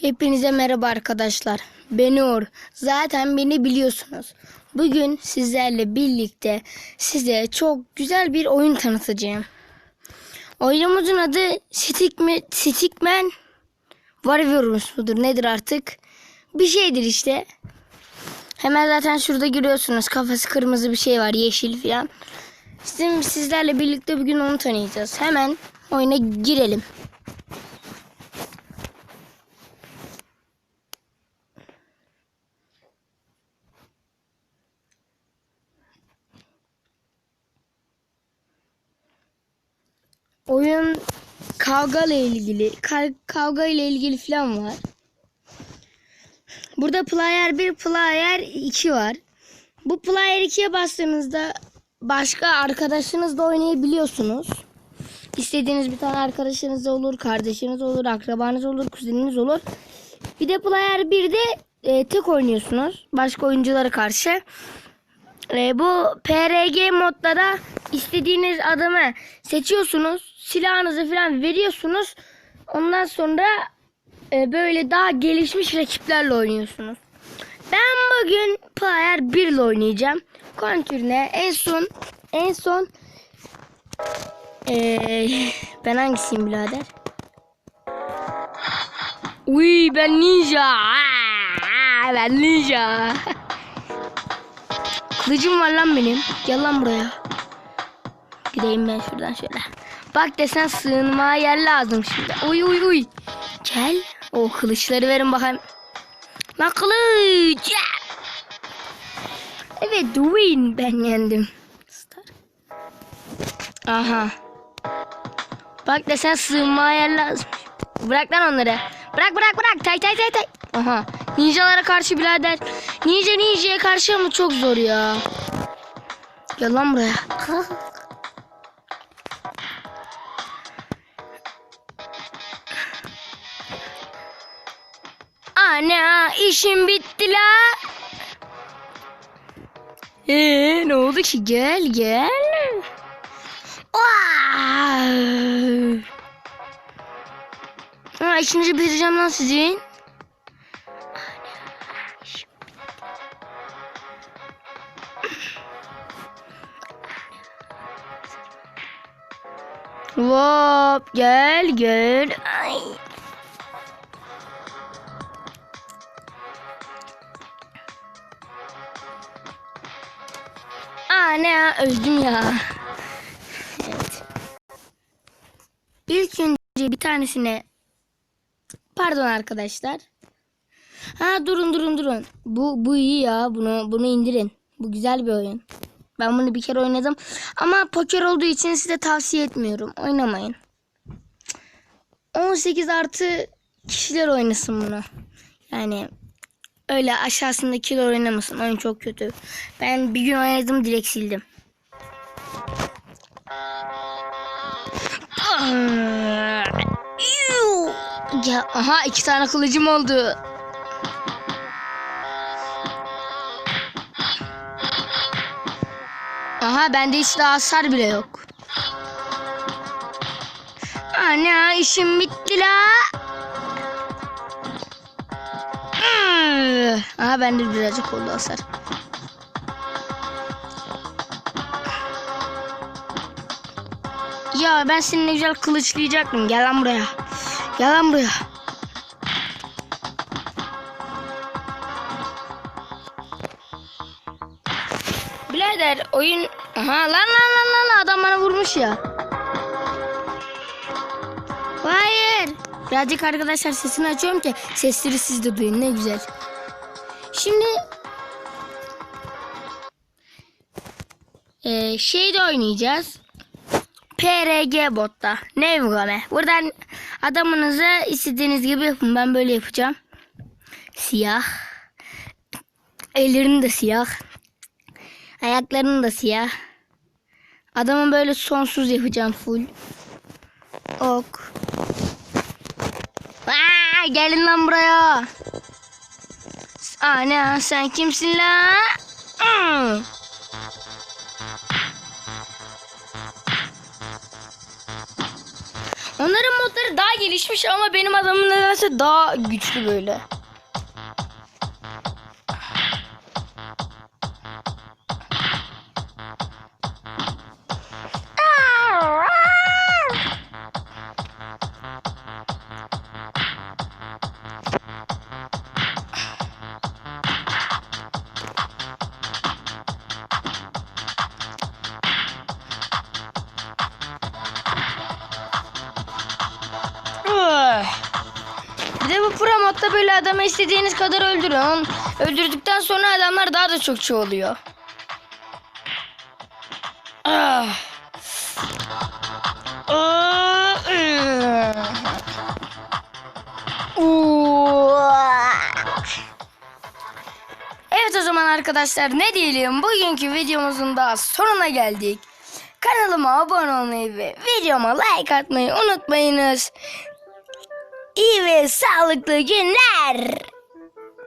Hepinize merhaba arkadaşlar. Ben Uğur. Zaten beni biliyorsunuz. Bugün sizlerle birlikte size çok güzel bir oyun tanıtacağım. Oyunumuzun adı Stickman, Stickman mudur nedir artık? Bir şeydir işte. Hemen zaten şurada görüyorsunuz kafası kırmızı bir şey var yeşil falan. Şimdi sizlerle birlikte bugün onu tanıyacağız. Hemen oyuna girelim. Oyun kavga ile ilgili, ka- kavga ile ilgili falan var. Burada player 1, player 2 var. Bu player 2'ye bastığınızda başka arkadaşınızla oynayabiliyorsunuz. İstediğiniz bir tane arkadaşınız da olur, kardeşiniz olur, akrabanız olur, kuzeniniz olur. Bir de player 1'de e, tek oynuyorsunuz başka oyunculara karşı. E, bu PRG modda da istediğiniz adamı seçiyorsunuz. Silahınızı falan veriyorsunuz. Ondan sonra e, böyle daha gelişmiş rakiplerle oynuyorsunuz. Ben bugün player 1 ile oynayacağım. Kontürüne en son en son e, ben hangisiyim birader? Uy ben ninja. Ben ninja. Kılıcım var lan benim. Gel lan buraya. Gideyim ben şuradan şöyle. Bak desen sığınmaya yer lazım şimdi. Uy uy uy. Gel. O kılıçları verin bakayım. Lan kılıç. Evet win ben yendim. Star. Aha. Bak desen sığınmaya yer lazım. Bırak lan onları. Bırak bırak bırak. Tay tay tay tay. Aha. Ninjalara karşı birader. Ninja ninja'ya karşı ama çok zor ya. Gel lan buraya. Ana işim bitti la. Ee, ne oldu ki? Gel gel. Aa! Ha, işinizi bitireceğim lan sizin. Hop gel gel. Ay. Ana öldüm ya. Evet. İlk önce bir tanesine pardon arkadaşlar. Ha durun durun durun. Bu bu iyi ya. Bunu bunu indirin. Bu güzel bir oyun. Ben bunu bir kere oynadım. Ama poker olduğu için size tavsiye etmiyorum. Oynamayın. 18 artı kişiler oynasın bunu. Yani öyle aşağısındakiler oynamasın. Oyun çok kötü. Ben bir gün oynadım direkt sildim. Ya, aha iki tane kılıcım oldu. Aha bende hiç daha hasar bile yok. Ana işim bitti la. Aha bende birazcık oldu hasar. Ya ben seni güzel kılıçlayacaktım. Gel lan buraya. Gel lan buraya. Birader oyun... Aha lan lan lan lan adam bana vurmuş ya. Hayır. Birazcık arkadaşlar sesini açıyorum ki sesleri siz de duyun ne güzel. Şimdi ee, şeyde oynayacağız. PRG botta. Nevgame. Buradan adamınızı istediğiniz gibi yapın. Ben böyle yapacağım. Siyah. Ellerini de siyah. Ayaklarını da siyah. Adamın böyle sonsuz yapacağım full. Ok. Aa, gelin lan buraya. Ana sen kimsin la? Hmm. Onların modları daha gelişmiş ama benim adamım nedense daha güçlü böyle. Bir de bu pro böyle adamı istediğiniz kadar öldürün. Öldürdükten sonra adamlar daha da çok çoğalıyor. Ah. Ah. Evet o zaman arkadaşlar ne diyelim bugünkü videomuzun da sonuna geldik. Kanalıma abone olmayı ve videoma like atmayı unutmayınız. İyi ve sağlıklı günler.